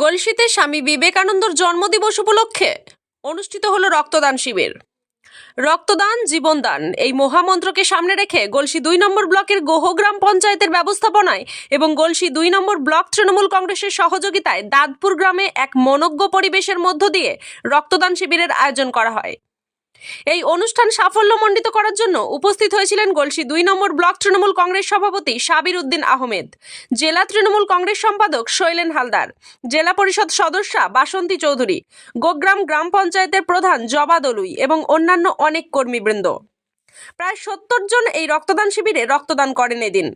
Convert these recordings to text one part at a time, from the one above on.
গলসিতে স্বামী বিবেকানন্দর জন্মদিবস উপলক্ষে অনুষ্ঠিত হল রক্তদান শিবির। রক্তদান, জীবনদান এই মহামন্ত্রকে সামনে রেখে গলসি দুই নম্বর ব্লকের গোহগ্রাম পঞ্চায়েতের ব্যবস্থাপনায় এবং গলসি দুই নম্বর ব্লক তৃণমূল কংগ্রেসের সহযোগিতায় দাদপুর গ্রামে এক মনজ্ঞ পরিবেশের মধ্য দিয়ে রক্তদান শিবিরের আয়োজন করা হয়। এই অনুষ্ঠান সাফল্যমণ্ডিত করার জন্য উপস্থিত হয়েছিলেন গলসি দুই নম্বর ব্লক তৃণমূল কংগ্রেস সভাপতি সাবির উদ্দিন আহমেদ, জেলা তৃণমূল কংগ্রেস সম্পাদক শৈলেন হালদার, জেলা পরিষদ সদস্যা বাসন্তী চৌধুরী, গোগ্রাম গ্রাম পঞ্চায়েতের প্রধান জবা দলুই এবং অন্যান্য অনেক কর্মীবৃন্দ। প্রায় সত্তর জন এই রক্তদান শিবিরে রক্তদান করেন এদিন।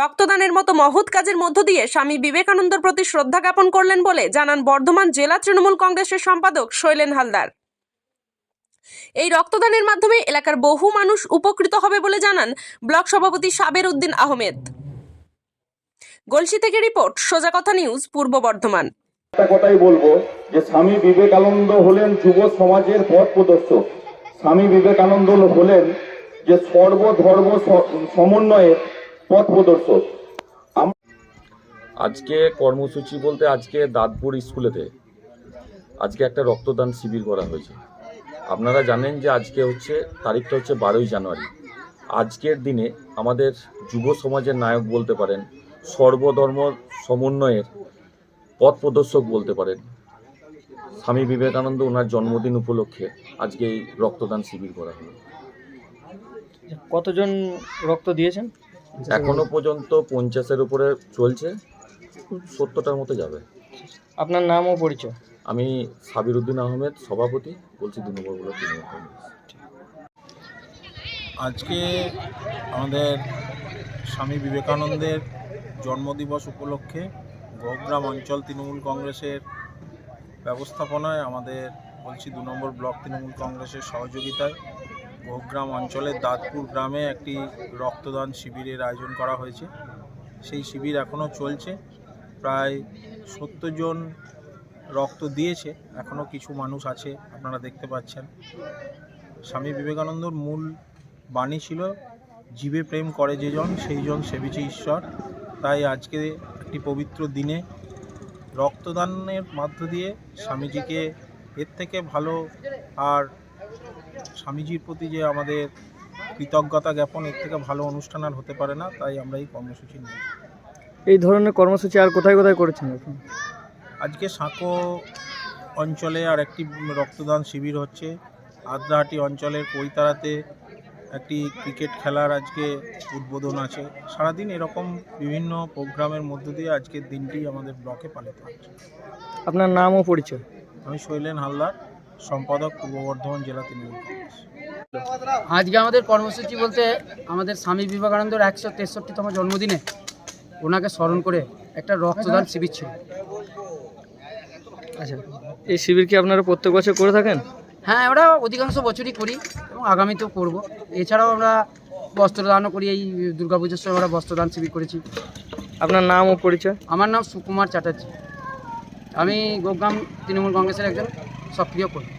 রক্তদানের মতো মহৎ কাজের মধ্য দিয়ে স্বামী বিবেকানন্দর প্রতি শ্রদ্ধা জ্ঞাপন করলেন বলে জানান বর্ধমান জেলা তৃণমূল কংগ্রেসের সম্পাদক শৈলেন হালদার। এই রক্তদানের মাধ্যমে এলাকার বহু মানুষ উপকৃত হবে বলে জানান ব্লক সভাপতি সাবের উদ্দিন আহমেদ। গলসি থেকে রিপোর্ট সোজা কথা নিউজ পূর্ব বর্ধমান। একটা কথাই বলব যে স্বামী বিবেকানন্দ হলেন যুব সমাজের পথ প্রদর্শক। স্বামী বিবেকানন্দ হলেন যে সর্বধর্ম সমন্বয়ের পথ প্রদর্শক। আজকে কর্মসূচি বলতে আজকে দাঁতপুর স্কুলেতে আজকে একটা রক্তদান শিবির করা হয়েছে। আপনারা জানেন যে আজকে হচ্ছে তারিখটা হচ্ছে বারোই জানুয়ারি। আজকের দিনে আমাদের যুব সমাজের নায়ক বলতে পারেন সর্বধর্ম সমন্বয়ের পথ প্রদর্শক বলতে পারেন স্বামী বিবেকানন্দ ওনার জন্মদিন উপলক্ষে আজকে এই রক্তদান শিবির করা হলো। কতজন রক্ত দিয়েছেন? এখনও পর্যন্ত পঞ্চাশের উপরে চলছে সত্তরটার মতো যাবে। আপনার নাম ও পরিচয়? আমি সাবিরুদ্দিন আহমেদ, সভাপতি, বলছি দু নম্বর ব্লক তৃণমূল কংগ্রেস। আজকে আমাদের স্বামী বিবেকানন্দের জন্মদিবস উপলক্ষে গোগ্রাম অঞ্চল তৃণমূল কংগ্রেসের ব্যবস্থাপনায় আমাদের, বলছি দু নম্বর ব্লক তৃণমূল কংগ্রেসের সহযোগিতায় গোগ্রাম অঞ্চলের দাঁতপুর গ্রামে একটি রক্তদান শিবিরের আয়োজন করা হয়েছে। সেই শিবির এখনও চলছে। প্রায় সত্তর জন রক্ত দিয়েছে এখনও কিছু মানুষ আছে, আপনারা দেখতে পাচ্ছেন। স্বামী বিবেকানন্দর মূল বাণী ছিল, জীবে প্রেম করে যেজন সেই জন সেবিছে ঈশ্বর। তাই আজকে একটি পবিত্র দিনে রক্তদানের মধ্য দিয়ে স্বামীজিকে এর থেকে ভালো আর স্বামীজির প্রতি যে আমাদের কৃতজ্ঞতা জ্ঞাপন, এর থেকে ভালো অনুষ্ঠান আর হতে পারে না, তাই আমরা এই কর্মসূচি নিই এই ধরনের কর্মসূচি আর কোথায় কোথায় করেছেন এখন আজকে সাঁকো অঞ্চলে আর একটি রক্তদান শিবির হচ্ছে। আদ্রাহাটি অঞ্চলের কৈতারাতে একটি ক্রিকেট খেলার আজকে উদ্বোধন আছে। সারাদিন এরকম বিভিন্ন প্রোগ্রামের মধ্য দিয়ে আজকের দিনটি আমাদের ব্লকে পালিত হচ্ছে। আপনার নাম ও পরিচয়? আমি শৈলেন হালদার সম্পাদক পূর্ব বর্ধমান জেলা তৃণমূল কংগ্রেস। আজকে আমাদের কর্মসূচি বলতে আমাদের স্বামী বিবেকানন্দর একশো তেষট্টিতম জন্মদিনে ওনাকে স্মরণ করে একটা রক্তদান শিবির ছিল। আচ্ছা। এই শিবির কি আপনারা প্রত্যেক বছর করে থাকেন? হ্যাঁ আমরা অধিকাংশ বছরই করি এবং আগামীতেও করব। এছাড়াও আমরা বস্ত্রদানও করি এই দুর্গাপুজোর সময় আমরা বস্ত্রদান শিবির করেছি। আপনার নাম ও পরিচয়? আমার নাম সুকুমার চ্যাটার্জি। আমি গোগ্রাম তৃণমূল কংগ্রেসের একজন সক্রিয় কর্মী।